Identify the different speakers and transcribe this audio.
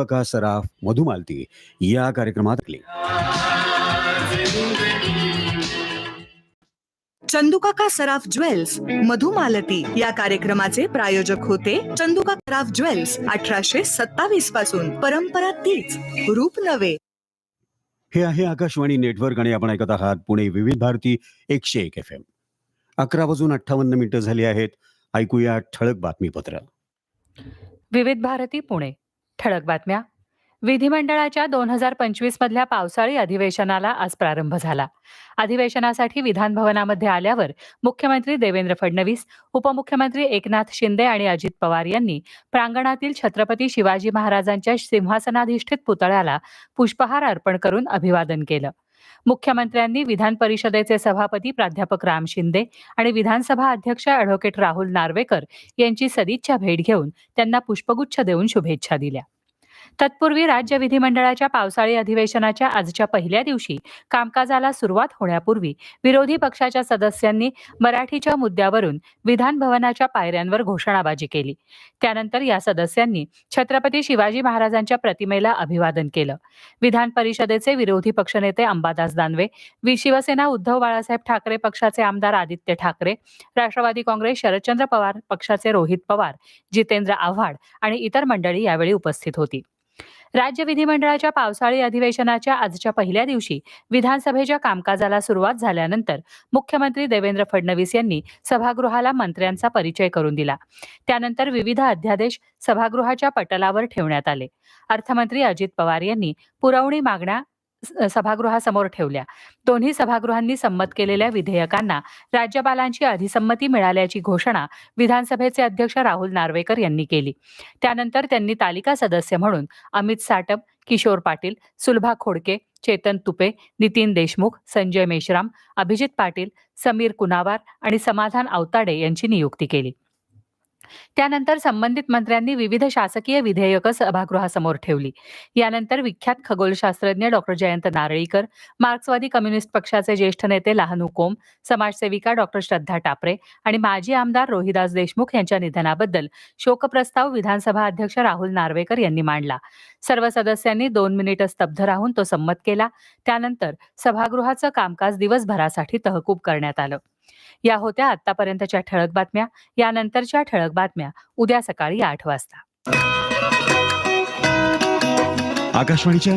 Speaker 1: का सराफ मधुमालती या कार्यक्रमात.
Speaker 2: चंदुकाका सराफ ज्वेल्स मधुमालती या कार्यक्रमाचे प्रायोजक होते चंदुका सराफ ज्वेल्स अठराशे सत्तावीसपासून. परंपरा तीच रूप नवे
Speaker 1: हे आहे आकाशवाणी नेटवर्क आणि आपण ऐकत आहात पुणे विविध भारती एकशे एक एफ एम. अकरा वाजून अठ्ठावन्न मिनिटं झाली आहेत. ऐकूया ठळक बातमीपत्र.
Speaker 3: विविध भारती पुणे. ठळक बातम्या. विधिमंडळाच्या दोन हजार पंचवीस मधल्या पावसाळी अधिवेशनाला आज प्रारंभ झाला. अधिवेशनासाठी विधानभवनामध्ये आल्यावर मुख्यमंत्री देवेंद्र फडणवीस उपमुख्यमंत्री एकनाथ शिंदे आणि अजित पवार यांनी प्रांगणातील छत्रपती शिवाजी महाराजांच्या सिंहासनाधिष्ठित पुतळ्याला पुष्पहार अर्पण करून अभिवादन केलं. मुख्यमंत्र्यांनी विधान परिषदेचे सभापती प्राध्यापक राम शिंदे आणि विधानसभा अध्यक्ष अॅडव्होकेट राहुल नार्वेकर यांची सदिच्छा भेट घेऊन त्यांना पुष्पगुच्छ देऊन शुभेच्छा दिल्या. तत्पूर्वी राज्य विधिमंडळाच्या पावसाळी अधिवेशनाच्या आजच्या पहिल्या दिवशी कामकाजाला सुरुवात होण्यापूर्वी विरोधी पक्षाच्या सदस्यांनी मराठीच्या मुद्द्यावरून विधानभवनाच्या पायऱ्यांवर घोषणाबाजी केली. त्यानंतर या सदस्यांनी छत्रपती शिवाजी महाराजांच्या प्रतिमेला अभिवादन केलं. विधान परिषदेचे विरोधी पक्षनेते अंबादास दानवे शिवसेना उद्धव बाळासाहेब ठाकरे पक्षाचे आमदार आदित्य ठाकरे राष्ट्रवादी काँग्रेस शरदचंद्र पवार पक्षाचे रोहित पवार जितेंद्र आव्हाड आणि इतर मंडळी यावेळी उपस्थित होती. राज्य विधिमंडळाच्या पावसाळी अधिवेशनाच्या आजच्या पहिल्या दिवशी विधानसभेच्या कामकाजाला सुरुवात झाल्यानंतर मुख्यमंत्री देवेंद्र फडणवीस यांनी सभागृहाला मंत्र्यांचा परिचय करून दिला. त्यानंतर विविध अध्यादेश सभागृहाच्या पटलावर ठेवण्यात आले. अर्थमंत्री अजित पवार यांनी पुरवणी मागण्या स- सभागृहासमोर ठेवल्या. दोन्ही सभागृहांनी संमत केलेल्या विधेयकांना राज्यपालांची अधिसंमती मिळाल्याची घोषणा विधानसभेचे अध्यक्ष राहुल नार्वेकर यांनी केली. त्यानंतर त्यांनी तालिका सदस्य म्हणून अमित साटम किशोर पाटील सुलभा खोडके चेतन तुपे नितीन देशमुख संजय मेश्राम अभिजित पाटील समीर कुनावार आणि समाधान आवताडे यांची नियुक्ती केली. त्यानंतर संबंधित मंत्र्यांनी विविध शासकीय विधेयकं सभागृहासमोर ठेवली. यानंतर विख्यात खगोलशास्त्रज्ञ डॉक्टर जयंत नारळीकर मार्क्सवादी कम्युनिस्ट पक्षाचे ज्येष्ठ नेते लहानू कोम समाजसेविका डॉक्टर श्रद्धा टापरे आणि माजी आमदार रोहिदास देशमुख यांच्या निधनाबद्दल शोकप्रस्ताव विधानसभा अध्यक्ष राहुल नार्वेकर यांनी मांडला. सर्व सदस्यांनी दोन मिनिटं स्तब्ध राहून तो संमत केला. त्यानंतर सभागृहाचं कामकाज दिवसभरासाठी तहकूब करण्यात आलं. या होत्या आतापर्यंतच्या ठळक बातम्या. यानंतरच्या ठळक बातम्या उद्या सकाळी आठ वाजता.
Speaker 1: आकाशवाणीच्या